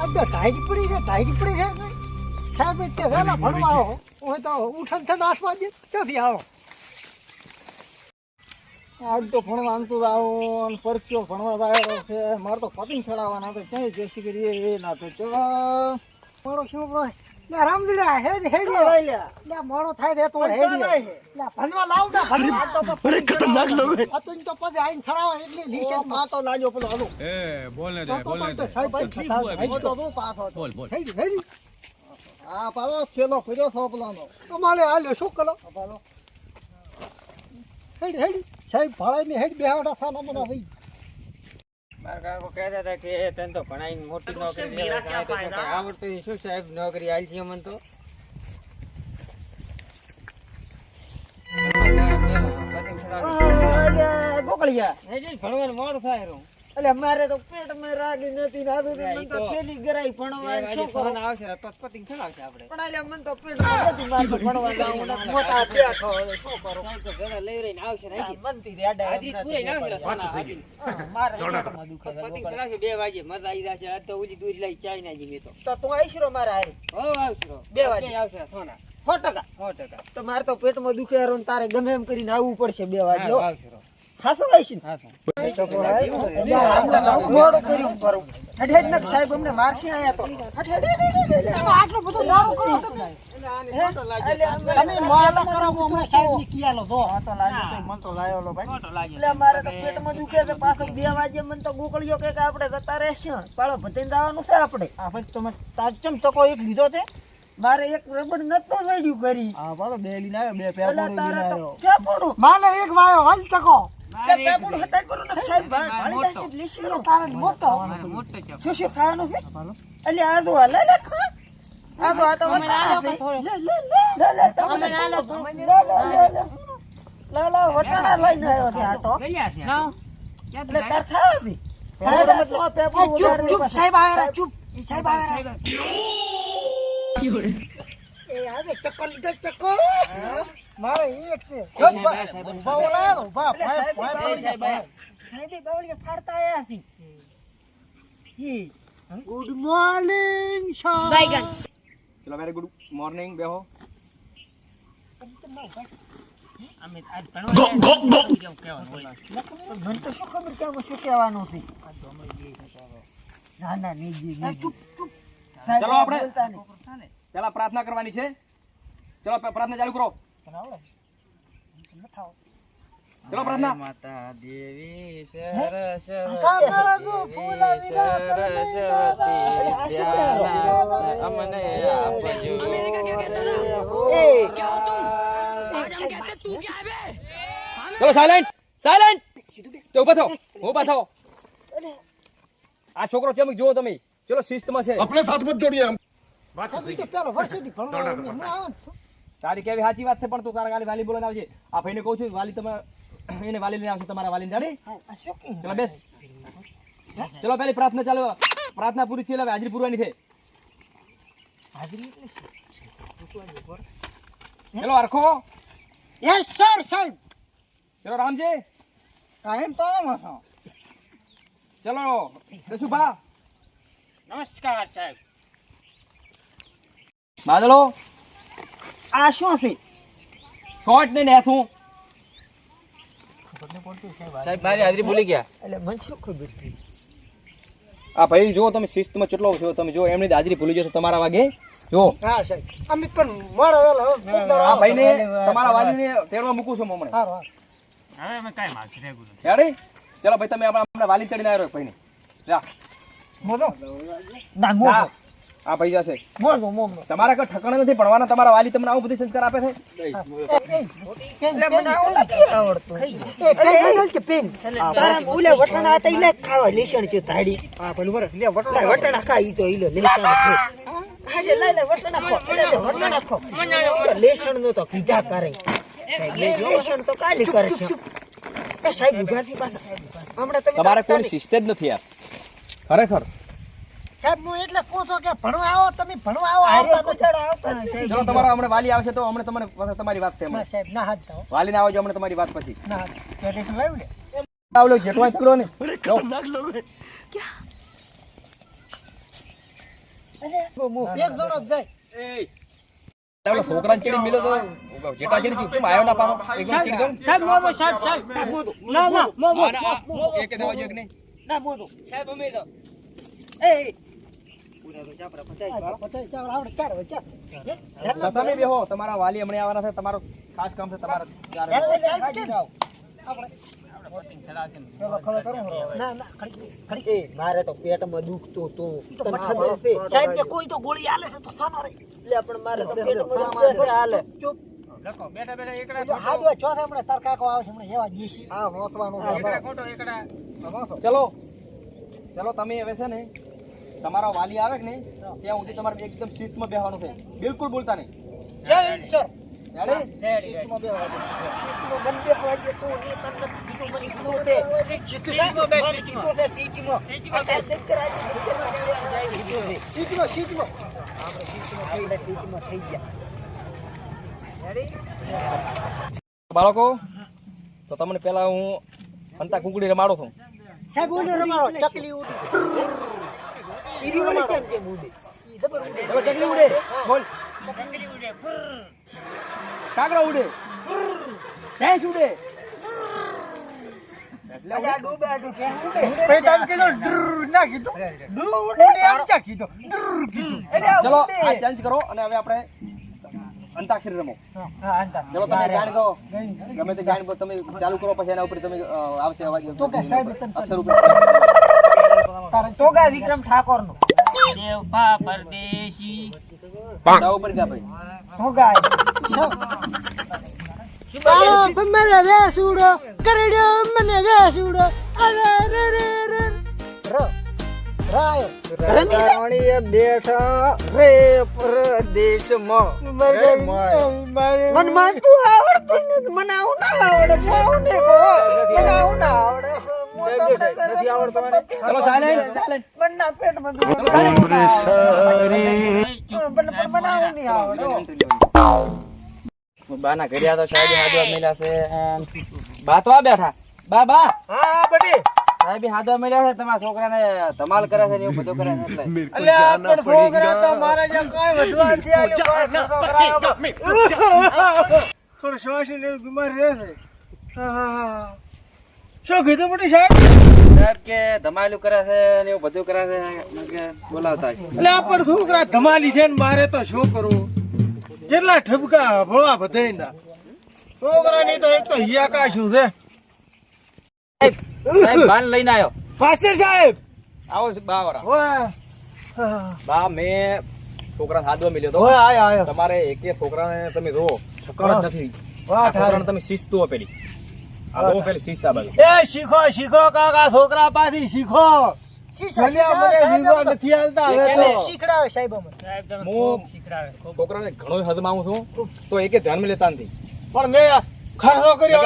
આ તો ટાઈટ પડી છે ટાઈટ પડી છે. સાહેબ તે વહેલા ભણવા આવો. હું તો ઉઠન થઈને આઠ વાગે ક્યાંથી આવો. આજ તો ભણવા આમ તો આવો અને પરચ્યો ભણવા આવ્યો છે. મારે તો પતંગ ચડાવવાના તો ચાઈ જેસી કરીએ એ ના તો ચો. મારો શું બોય લે રામદીલા હે હે લે? લે મોડો થાય દે તો હે લે લે ભણવા લાવ ના ભણવા. આ તો અરે ખતરનાક લોકો આ તો તો પગે આઈન ચડાવવા એટલે લીશે પા તો. લાજો પેલો હાલો. એ બોલને દે તો બોલને દે. સાહેબ ભાઈ ઠીક હોય, ભાઈ બોલ. તો તું પાસ બોલ બોલ. હે હે આ પાલો ખેલો ફર્યો સોપલાનો તમારે હાલ્યો શું કરો? પાલો. હે હે સાહેબ ભાળાઈ ને હે બેહાડા થાના મને ભાઈ મારા કાકો કહેતા હતા કે તને તો ભણાઈને મોટી નોકરી આવડતું. શું સાહેબ નોકરી આલી છે તો ગોકળિયા ભણવાનું મોડ થાય. એટલે મારે તો પેટમાં રાગી નથી ને આદુ મને તો થેલી ગરાઈ ભણવા શું કરો? આવશે ને પત- આપણે? પણ એટલે મને તો પેટમાં નથી મારે ભણવા જાવું ને. મોટા બેઠો હવે શું કરો? તો ભેગા લઈ રહીને આવશે ને મનતી મનથી રેડા હાજરી પૂરી ના. હા, મારે પેટમાં દુખે પતિંગ બે વાગે મજા આવી જશે આજ તો ઉજી દૂધ લઈ ચાઈ ના જી તો. તો તું આવીશ રો મારે હારે? હો આવશરો. બે વાગે. આવશે સોના. સો ટકા. સો ટકા. તો મારે તો પેટમાં દુખે તારે ગમે એમ કરીને આવવું પડશે બે વાગે હા, સાહેબ અમને મારસી આયા તો. આટલું બધું મોડું કરો તમે તમે મોડું કરો અમને સાહેબ. ની કિયાલો જો આ તો લાગ્યો તો મન તો લાયો લો ભાઈ ખોટો લાગે એટલે મારે તો પેટમાં દુખે બે વાગે મને તો ગોકળિયો કે કે આપણે જતા રહેશે પાળો ભતીને જવાનું છે આપણે આપડે તમે તાજમ ચમ ચકો એક લીધો છે મારે એક રબડ નતો જડ્યું કરી હા પાછો બે લીને આવ્યો બે પેલા તારે તો માને એક વાયો હાલ ચકો. પેપડું હતા કરું ને સાહેબ ભાળી જશે લીસી રો તારે મોટો. મારે મોટો ચપ શું શું ખાવાનું છે? એટલે આ તો લે લે ખા. આ તો આ તો વટાણા છે. લે લે લે લે તમે લે લે લે. લે લે લે વટાણા લઈને આવ્યો છે આ તો. ગયા છે. ના. ક્યાંથી એટલે તાર ખાવા છે? ચૂપ ચૂપ સાહેબ આવે ચૂપ સાહેબ આવે એ આજે ચક્કર લીધો ચક્કર. મારે સાહેબ, સાહેબ, ઊભા ઓલા ઊભા સાહેબ, સાહેબ સાહેબ. સાહેબ ફાડતા આયા છે ઈ ગુડ મોર્નિંગ સર ચલો વેરી ગુડ મોર્નિંગ બેહો અમે આજ ભણવા કેવું કહેવાનું હોય. મને તો શું ખબર કે શું કહેવાનું છે ના ના નહીં ચૂપ ચૂપ. ચલો આપણે. પેલા પ્રાર્થના કરવાની છે. ચલો પ્રાર્થના ચાલુ કરો. તને આવડે તમને થાવ ચલો પ્રાર્થના માતા દેવી સરસ અમને આપજો ચલો સાયલેન્ટ સાયલેન્ટ તો ઊભા થાઓ ઊભા થાઓ આ છોકરો કેમ જુઓ તમે ચલો શિસ્તમાં છે આપણે સાથમાં જોડીએ તારી કેવી સાચી વાત છે પણ તું તારા ગાલી વાલી બોલાને આવજે. આ ભાઈને કહું છું વાલી તમે એને વાલી લઈને આવશે તમારા વાલીને કહે? ચલો બેસ. ચલો પેલી પ્રાર્થના ચાલો. પ્રાર્થના પૂરી છે એટલે હાજરી પૂરવાની છે. હાજરી ચલો અરખો યસ સર સાહેબ! ચલો રામજી. કાયમ તો મસો ચલો દસુભા નમસ્કાર સાહેબ. બાદલો. આ શું છે શોર્ટ ને નેથું. સાહેબ મારી હાજરી ભૂલી ગયા. એટલે મને શું ખબર આ ભાઈ જો તમે શિસ્તમાં કેટલો છો. તમે જો એમની હાજરી ભૂલી જશો તમારા વાગે. જો હા સાહેબ. અમિત પણ મોડો વેલો આ ભાઈને તમારા વાલીને તેડવા મૂકું છું હમણાં. હા હવે અમે કાંઈ માગશે રેગ્યુલર રેડી ચલો ભાઈ તમે આપણા વાલી તેડીને આવ્યો ભાઈને. જા. મોજો. ના જા. આ પૈસા છે તમારા કઈ ઠકાણા નથી ભણવાના તમારા વાલી તમને આવું બધું સંસ્કાર આપે છે? મને આવું નથી આવડતું. એ પેન કે પેન? તારા ઓલે વટાણા હતા ઈલે ખાવા લેસણ કે તાડી હા પેલું બરે લે વટાણા. વટાણા ખા ઈ તો ઈલે લેસણ છે. હા લે લે વટાણા ખો લે લે વટાણા ખો. તો લેસણ નો તો પીધા કરે. લેસણ તો કાલી કરે છે. એ સાહેબ ઉભાથી પાછા હમણાં તમે તમારે કોઈ શિસ્ત જ નથી યાર ખરેખર. સાહેબ હું એટલે કહું છું કે ભણવા આવો તમે ભણવા આવો આવતા તો ચડ આવતા નહીં તમારા હમણે વાલી આવશે તો હમણે તમને તમારી વાત છે સાહેબ ના હાથ થાઓ વાલીને આવજો હમણે તમારી વાત પછી. ના હાથ લાવ્યું ને. આવલો જેટવાય નીકળો ને જો. એક જણો જ જાય. ઓલો ચીડી મિલો તો. જેટા ચીડી કેમ આવ્યો ના પાછો? એક ચીડી દઉં સાહેબ મોદો સાહેબ સાહેબ. ના ના મોદો આ ના, આ એક દેવા જોઈએ કે નહીં. ના મોદો સાહેબ અમે તો એ તમે બેહો તમારા વાલી હમણાં આવવાના છે તમારો ખાસ કામ છે તમારે ચાર એટલે સાહેબ કેમ? ના. ના ખડી ખડી. એ મારે તો પેટમાં દુખતું તું તને ખબર છે. સાહેબ કોઈ તો ગોળી આલે છે તો સાનો રે. એટલે પણ મારે તો પેટમાં હાલે. ચૂપ લખો બેઠા બેઠા એકડા જો હાથ હોય ચોથા હમણાં તાર કાકો આવે છે હમણાં એવા દેશી. આ મોસવાનું એકડા ખોટો એકડા. ચલો. ચલો તમે હવે છે ને તમારો વાલી આવે કે નહીં? ત્યાં સુધી તમારે એકદમ શિસ્તમાં બેહવાનું છે. બિલકુલ બોલતા નહીં. જય સર. રેડી? શિસ્તમાં બંધ બેસવા દે તો એ તને કીધું મને કીધું તે. શિસ્તમાં બે, મને કીધું છે સીટીમાં. આ તાર દફતર આજે દફતરમાં કીધું છે. સીટીમાં, સીટીમાં. આપણે સીટીમાં થઈ ગયા, સીટીમાં થઈ ગયા. બાળકો તો તમને પેલા હું અંતા કુકડી રમાડો છું. સાહેબ રમાડો. ચકલી ઈરી વળી કેમ કેમ ઉડે? ઈ જબર ઉડે. ચલો ચકલી ઉડે. બોલ. ઉડે. ઉડે. ઉડે. આ ચેન્જ કરો અને હવે આપણે અંતાક્ષરી રમો. ચલો તમે ગાણ તો ગમે તે ગાણ પર તમે ચાલુ કરો પછી એના ઉપર તમે આવશે અવાજ. અક્ષર ઉપર. તારે વિક્રમ ઠાકોર નો દેવ પરદેશી. ઉપર ગયા ભાઈ. તો બાળો મને વેસુડો કરડ્યો મને વેસુડો અરે રે રે રે ર બેઠા રે પરદેશમાં. મન તું આવડતું નથી. મને આવું ના આવડે. આવું મને આવું ના આવડે. નથી આવડતો ચલો સાયલેન્ટ સાયલેન્ટ મને ના પેટમાં દુખે. પણ પણ મને આવું નહીં આવડે બાના કર્યા તો સાહેબ હાજર મળ્યા છે. બા તો આ બેઠા. બા બા. હા બડી સાહેબ હાજવા મળ્યા છે. તમારા છોકરાને ધમાલ કરે છે ને એવું બધું કરે છે એટલે. એટલે છોકરા તો મારા જે કાંઈ વધવા છે આલ્યું, છોકરા થોડું શ્વાસ ને બીમારી રહે છે. હા, હા, હા. શું કીધું મોટી સાહેબ? સાહેબ કે ધમાલું કરે છે ને એવું બધું કરે છે. કે બોલાવતા. એટલે આ શું કરે ધમાલી છે ને મારે તો શું કરવું જેટલા ઠપકા ભોળા બધાયના. છોકરાની તો એક તો હિયાકા શું છે. સાહેબ બાન લઈને આવ્યો પાસ્ટર સાહેબ! આવો છે બા વાળા. વાહ બા મેં છોકરાને હાથવા મળ્યો તો. ઓય આયો આયો. તમારે એકે છોકરાને તમે રો શકળ નથી. થારી તમે શિસ્ત જુઓ એ શીખો શીખો કાકા છોકરા પાસી શીખો. છોકરાને ઘણો હદમાવું છું તો એકે ધ્યાનમાં લેતા નથી. પણ મેં ખર્ચો કર્યો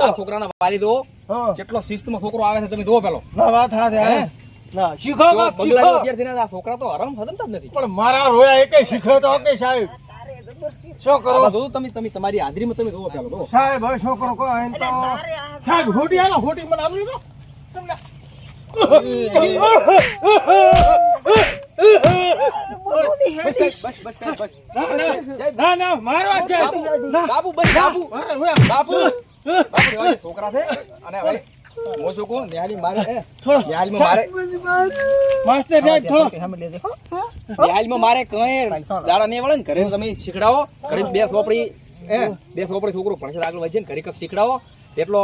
તો. છોકરાના વાલી દો કેટલો શિસ્તમાં છોકરો આવે છે તમે જુઓ પેલો. વાત હે? શીખો છોકરા તો હરમ હદમતા જ નથી. પણ મારા રોયા એકે શીખો તો કે સાહેબ? શું કરો બધું તમે તમે તમારી હાજરીમાં તમે જુઓ પેલો જુઓ. સાહેબ હવે છોકરો તો સાહેબ હોટી હોટી મને દો તમને છે બાપુ ના બાપુ બસ બાપુ મારા છોકરા છે અને નિહાળી મારે માસ્ટર સાહેબ થોડો નિહાળીમાં મારે કઈ દાડા નહીં વળે ને ઘરે તમે શીખડાવો. ઘરે બે સોપડી હે બે સોપડી છોકરો ભણશે આગળ વધશે ને ઘરે કંઈક શીખડાવો. એટલો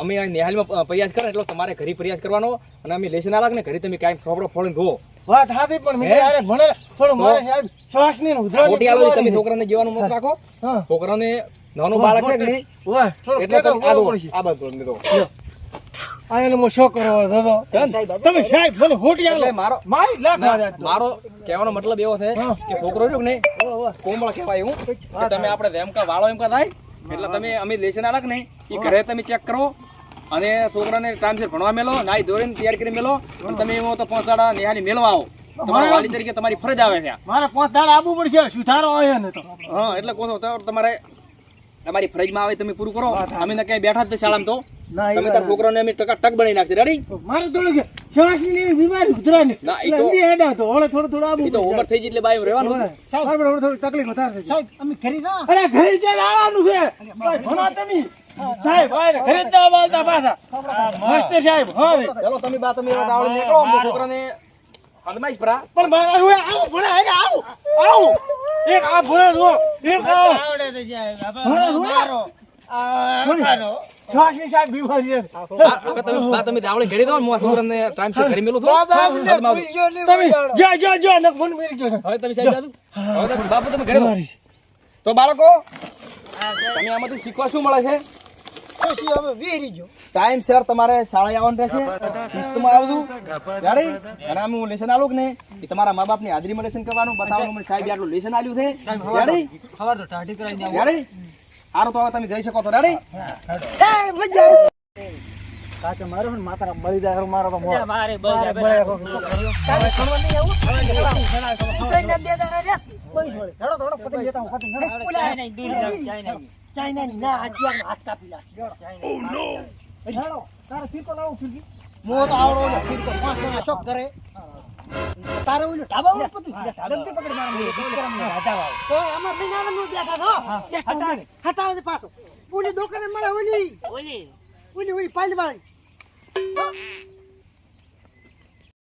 અમે આ પ્રયાસ કરે એટલો તમારે ઘરે પ્રયાસ કરવાનો. અને અમે લેશન આલાક ને ઘરે તમે કાંઈ સોપડો ફોડીને ધોવો વાત હાથી પણ મેં હે? ભણે થોડું મારે સાહેબ શ્વાસની ઉધરાની ખોટી આલો તમે કરવાની. છોકરાને જીવાનું મત રાખો. છોકરાને નાનું બાળક છે કે નહીં? એટલે આ કરવો આ બાજુ ધોઈને દો. આ એને હું દાદો? તમે સાહેબ મને હોટી આલો મારો મારી લાખ ના. મારો કહેવાનો મતલબ એવો છે કે છોકરો રહ્યો કે નહીં? કોમળ કહેવાય હું કે તમે આપણે જેમકા વાળો એમ કા થાય. એટલે તમે અમે લેશન આલક નહીં. એ ઘરે તમે ચેક કરો અને છોકરાને ટાઈમસર ભણવા મેલો નાઈ ધોઈને તૈયાર કરી મેલો અને તમે એમાં તો પાંચ દાડા નિહાળી મેળવા આવો. તમારા વાલી તરીકે તમારી ફરજ આવે છે. મારે પાંચ દાડા આવવું પડશે સુધારો આવ્યો ને તો. હા એટલે કહો તમારે તમારી ફરજમાં આવે તમે પૂરું કરો. અમે તો ક્યાંય બેઠા જ નથી શાળામાં તો. ના, તમે વાત છોકરાને અમે ટકા ટક બનાવી નાખશે રેડી મારે થોડું શ્વાસની બીમારી ઉધરાની ના, એ તો- હેડા તો. હવે થોડું થોડું આબુ તો ઉંમર થઈ ગઈ એટલે બાય રહેવાનું સાહેબ. બરાબર થોડી તકલીફ વધારે થઈ સાહેબ અમે ઘરે ના. અરે ઘરે ચાલ આવવાનું છે? ભણો તમે. સાહેબ ભાઈ ઘરે જ ના બોલતા પાછા. મસ્ત સાહેબ હા ચલો તમે બા તમે એવા નીકળો. છોકરાને અદમાઈશ પરા પણ મારા રૂએ આવું ભણે અરે આવું. આવું. એક આ ભણે જો. એક આવડે તો જાય હવે મારો. તો બાળકો તમે આમાંથી શીખવા શું મળે છે? ટાઈમ સર તમારે શાળાએ આવવાનું રહેશે. શિસ્તમાં આવવું રેડી અને આમ હું લેસન આલું ને એ તમારા મા બાપની હાજરીમાં લેસન કરવાનું. બતાવવાનું. સાહેબ આટલું લેસન આલ્યું છે. રેડી સવાર તો ટાઢી કરાવી રેડી સારું તો હવે તમે જઈ શકો તો રેડી એ મજા કાકે મારો ને માતા મળી જાય હારું મારો તો. મારે બસ મારે હવે બળે કોક તારે ખણવા નહીં આવું? ઉતરીને બે દાડા. બસ વળી. હેડો તો હેડો, પતંગ લેતા આવું, પતંગ. હેડો, ઓલા. નહીં, દૂર જાઓ, ચાય નહીં. ચાઇનાની ના, આજે આપણે હાથ કાપી નાખી. હેડો, તારે ફીરકો લાવો, ફીરકી. મોં તો આવડો ઓલો ફીરકો, પાંચ જણા શોખ કરે. તારે ઓલું ઢાબા ઉપર પતંગ. ગમતી પકડી મારે મોં. તો આમાં બિનારાનું બેઠા છો. એક મિનિટ. હટાવો પાછો. ઓલી દુકાને મળે ઓલી ઓલી ઓલી ઓલી પાલી વાળી